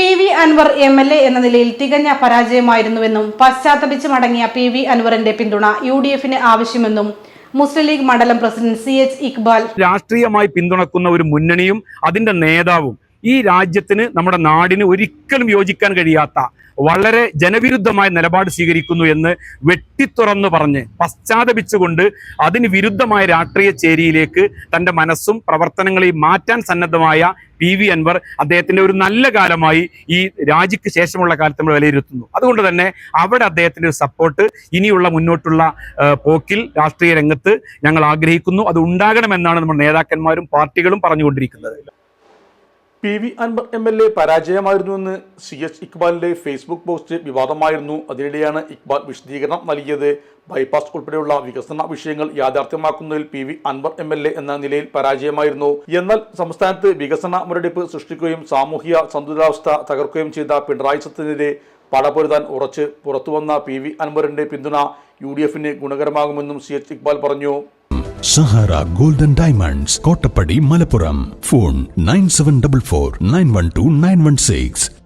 P V Anwar M L A എന്ന നിലയിൽ തികഞ്ഞ പരാജയമായിരുന്നുവെന്നും പശ്ചാത്തപിച്ച് മടങ്ങിയ പി വി അൻവറിന്റെ പിന്തുണ യു ഡി എഫിന് ആവശ്യമെന്നും മുസ്ലിം ലീഗ് മണ്ഡലം പ്രസിഡന്റ് സി എച്ച് ഇക്ബാൽ രാഷ്ട്രീയമായി പിന്തുണക്കുന്ന ഒരു മുന്നണിയും അതിന്റെ നേതാവും ഈ രാജ്യത്തിന് നമ്മുടെ നാടിന് ഒരിക്കലും യോജിക്കാൻ കഴിയാത്ത വളരെ ജനവിരുദ്ധമായ നിലപാട് സ്വീകരിക്കുന്നു എന്ന് വെട്ടിത്തുറന്നു പറഞ്ഞ് പശ്ചാത്തപിച്ചുകൊണ്ട് അതിന് വിരുദ്ധമായ രാഷ്ട്രീയ ചേരിയിലേക്ക് തന്റെ മനസ്സും പ്രവർത്തനങ്ങളെയും മാറ്റാൻ സന്നദ്ധമായ പി വി അൻവർ അദ്ദേഹത്തിന്റെ ഒരു നല്ല കാലമായി ഈ രാജിക്ക് ശേഷമുള്ള കാലത്ത് നമ്മൾ വിലയിരുത്തുന്നു. അതുകൊണ്ട് തന്നെ അവിടെ അദ്ദേഹത്തിന്റെ ഒരു സപ്പോർട്ട് ഇനിയുള്ള മുന്നോട്ടുള്ള പോക്കിൽ രാഷ്ട്രീയ രംഗത്ത് ഞങ്ങൾ ആഗ്രഹിക്കുന്നു. അത് ഉണ്ടാകണമെന്നാണ് നമ്മുടെ നേതാക്കന്മാരും പാർട്ടികളും പറഞ്ഞുകൊണ്ടിരിക്കുന്നത്. P V Anwar M L A പരാജയമായിരുന്നുവെന്ന് C H ഇക്ബാലിന്റെ ഫേസ്ബുക്ക് പോസ്റ്റ് വിവാദമായിരുന്നു. അതിനിടെയാണ് ഇക്ബാൽ വിശദീകരണം നൽകിയത്. ബൈപ്പാസ് ഉൾപ്പെടെയുള്ള വികസന വിഷയങ്ങൾ യാഥാർത്ഥ്യമാക്കുന്നതിൽ P V Anwar M L A എന്ന നിലയിൽ പരാജയമായിരുന്നു. എന്നാൽ സംസ്ഥാനത്ത് വികസന മുരടിപ്പ് സൃഷ്ടിക്കുകയും സാമൂഹിക സന്തുലിതാവസ്ഥ തകർക്കുകയും ചെയ്ത പിണറായി സത്തിനെതിരെ പടപൊരുതാൻ ഉറച്ച് പുറത്തുവന്ന പി വി അൻവറിന്റെ പിന്തുണ യു ഡി എഫിന് ഗുണകരമാകുമെന്നും സി എച്ച് ഇക്ബാൽ പറഞ്ഞു. Sahara Golden Diamonds Kottappadi Malappuram. Phone nine seven double four nine one two nine one six.